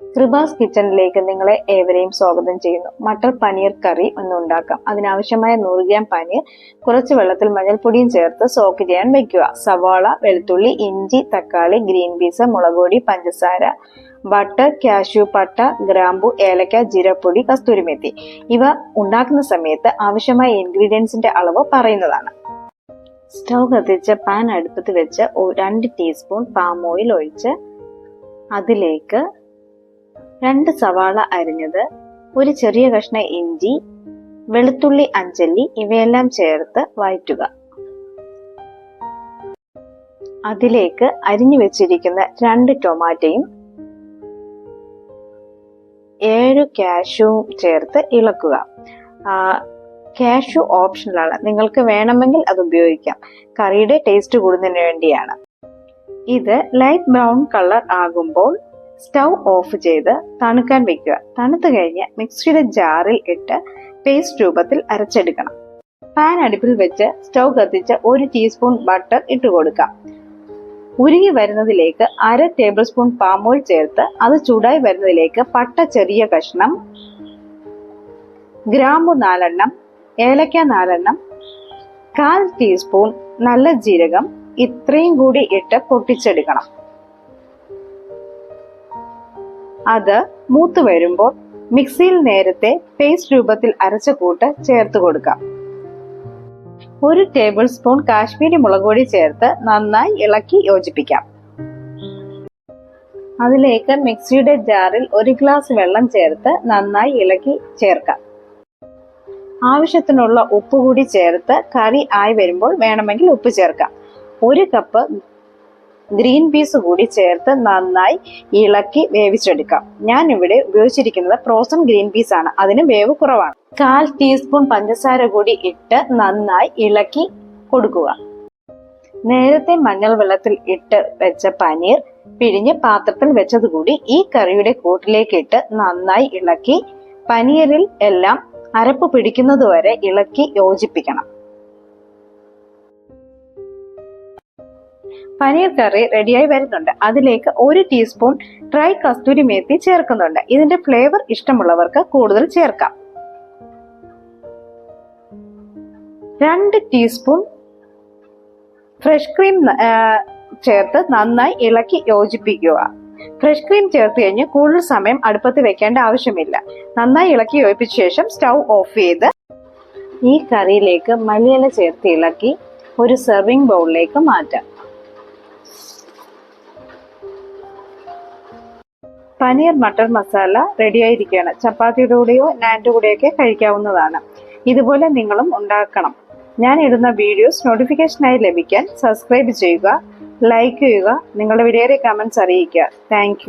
കൃപാസ് കിച്ചണിലേക്ക് നിങ്ങളെ ഏവരെയും സ്വാഗതം ചെയ്യുന്നു. മട്ടർ പനീർ കറി ഒന്ന് ഉണ്ടാക്കാം. അതിനാവശ്യമായ നൂറ് ഗ്രാം പനീർ കുറച്ച് വെള്ളത്തിൽ മഞ്ഞൾപ്പൊടിയും ചേർത്ത് സോക്ക് ചെയ്യാൻ വെക്കുക. സവാള വെളുത്തുള്ളി ഇഞ്ചി തക്കാളി ഗ്രീൻ പീസ് മുളകുപൊടി പഞ്ചസാര ബട്ടർ കാഷ്യൂ പട്ട ഗ്രാമ്പു ഏലക്ക ജീരപ്പൊടി കസ്തൂരിമെത്തി. ഇവ ഉണ്ടാക്കുന്ന സമയത്ത് ആവശ്യമായ ഇൻഗ്രീഡിയൻസിന്റെ അളവ് പറയുന്നതാണ്. സ്റ്റൗ കത്തിച്ച് പാൻ അടുപ്പത്ത് വെച്ച് രണ്ട് ടീസ്പൂൺ പാം ഓയിൽ ഒഴിച്ച് അതിലേക്ക് രണ്ട് സവാള അരിഞ്ഞത് ഒരു ചെറിയ കഷ്ണ ഇഞ്ചി വെളുത്തുള്ളി അഞ്ചല്ലി ഇവയെല്ലാം ചേർത്ത് വഴറ്റുക. അതിലേക്ക് അരിഞ്ഞു വെച്ചിരിക്കുന്ന രണ്ട് ടൊമാറ്റോയും ഏഴ് കാഷ്യൂവും ചേർത്ത് ഇളക്കുക. കാഷ്യൂ ഓപ്ഷണലാണ് നിങ്ങൾക്ക് വേണമെങ്കിൽ അത് ഉപയോഗിക്കാം. കറിയുടെ ടേസ്റ്റ് കൂടുന്നതിന് വേണ്ടിയാണ്. ഇത് ലൈറ്റ് ബ്രൗൺ കളർ ആകുമ്പോൾ സ്റ്റൗ ഓഫ് ചെയ്ത് തണുക്കാൻ വെക്കുക. തണുത്തു കഴിഞ്ഞ് മിക്സിയുടെ ജാറിൽ ഇട്ട് പേസ്റ്റ് രൂപത്തിൽ അരച്ചെടുക്കണം. പാൻ അടുപ്പിൽ വെച്ച് സ്റ്റൗ കത്തിച്ച് ഒരു ടീസ്പൂൺ ബട്ടർ ഇട്ട് കൊടുക്കാം. ഉരുകി വരുന്നതിലേക്ക് അര ടേബിൾ സ്പൂൺ പാം ഓയിൽ ചേർത്ത് അത് ചൂടായി വരുന്നതിലേക്ക് പട്ട ചെറിയ കഷ്ണം ഗ്രാമ്പു നാലെണ്ണം ഏലക്ക നാലെണ്ണം കാൽ ടീസ്പൂൺ നല്ല ജീരകം ഇത്രയും കൂടി ഇട്ട് പൊട്ടിച്ചെടുക്കണം. അത് മൂത്ത് വരുമ്പോൾ മിക്സിയിൽ നേരത്തെ പേസ്റ്റ് രൂപത്തിൽ അരച്ച കൂട്ട് ചേർത്ത് കൊടുക്കാം. ഒരു ടേബിൾ സ്പൂൺ കാശ്മീരി മുളക് പൊടി ചേർത്ത് നന്നായി ഇളക്കി യോജിപ്പിക്കാം. അതിലേക്ക് മിക്സിയുടെ ജാറിൽ ഒരു ഗ്ലാസ് വെള്ളം ചേർത്ത് നന്നായി ഇളക്കി ചേർക്കാം. ആവശ്യത്തിനുള്ള ഉപ്പ് കൂടി ചേർത്ത് കറി ആയി വരുമ്പോൾ വേണമെങ്കിൽ ഉപ്പ് ചേർക്കാം. ഒരു കപ്പ് ഗ്രീൻ പീസ് കൂടി ചേർത്ത് നന്നായി ഇളക്കി വേവിച്ചെടുക്കാം. ഞാൻ ഇവിടെ ഉപയോഗിച്ചിരിക്കുന്നത് ഫ്രോസൺ ഗ്രീൻ പീസ് ആണ്. അതിന് വേവ് കുറവാണ്. കാൽ ടീസ്പൂൺ പഞ്ചസാര കൂടി ഇട്ട് നന്നായി ഇളക്കി കൊടുക്കുക. നേരത്തെ മഞ്ഞൾ വെള്ളത്തിൽ ഇട്ട് വെച്ച പനീർ പിഴിഞ്ഞ് പാത്രത്തിൽ വെച്ചത് കൂടി ഈ കറിയുടെ കൂട്ടിലേക്ക് ഇട്ട് നന്നായി ഇളക്കി പനീറിൽ എല്ലാം അരപ്പ് പിടിക്കുന്നതുവരെ ഇളക്കി യോജിപ്പിക്കണം. പനീർ കറി റെഡിയായി വരുന്നുണ്ട്. അതിലേക്ക് ഒരു ടീസ്പൂൺ ഡ്രൈ കസ്തൂരി മേത്തി ചേർക്കുന്നുണ്ട്. ഇതിന്റെ ഫ്ലേവർ ഇഷ്ടമുള്ളവർക്ക് കൂടുതൽ ചേർക്കാം. രണ്ട് ടീസ്പൂൺ ഫ്രഷ് ക്രീം ചേർത്ത് നന്നായി ഇളക്കി യോജിപ്പിക്കുക. ഫ്രഷ് ക്രീം ചേർത്ത് കഴിഞ്ഞ് കൂടുതൽ സമയം അടുപ്പത്ത് വെക്കേണ്ട ആവശ്യമില്ല. നന്നായി ഇളക്കി യോജിപ്പിച്ച ശേഷം സ്റ്റൗ ഓഫ് ചെയ്ത് ഈ കറിയിലേക്ക് മല്ലിയില ചേർത്ത് ഇളക്കി ഒരു സെർവിംഗ് ബൗളിലേക്ക് മാറ്റാം. പനീർ മട്ടർ മസാല റെഡി ആയിരിക്കുകയാണ്. ചപ്പാത്തിയുടെ കൂടെയോ നാന്റെ കൂടെയൊക്കെ കഴിക്കാവുന്നതാണ്. ഇതുപോലെ നിങ്ങളും ഉണ്ടാക്കണം. ഞാൻ ഇടുന്ന വീഡിയോസ് നോട്ടിഫിക്കേഷനായി ലഭിക്കാൻ സബ്സ്ക്രൈബ് ചെയ്യുക ലൈക്ക് ചെയ്യുക നിങ്ങളുടെ വിലയേറിയ കമൻസ് അറിയിക്കുക. താങ്ക്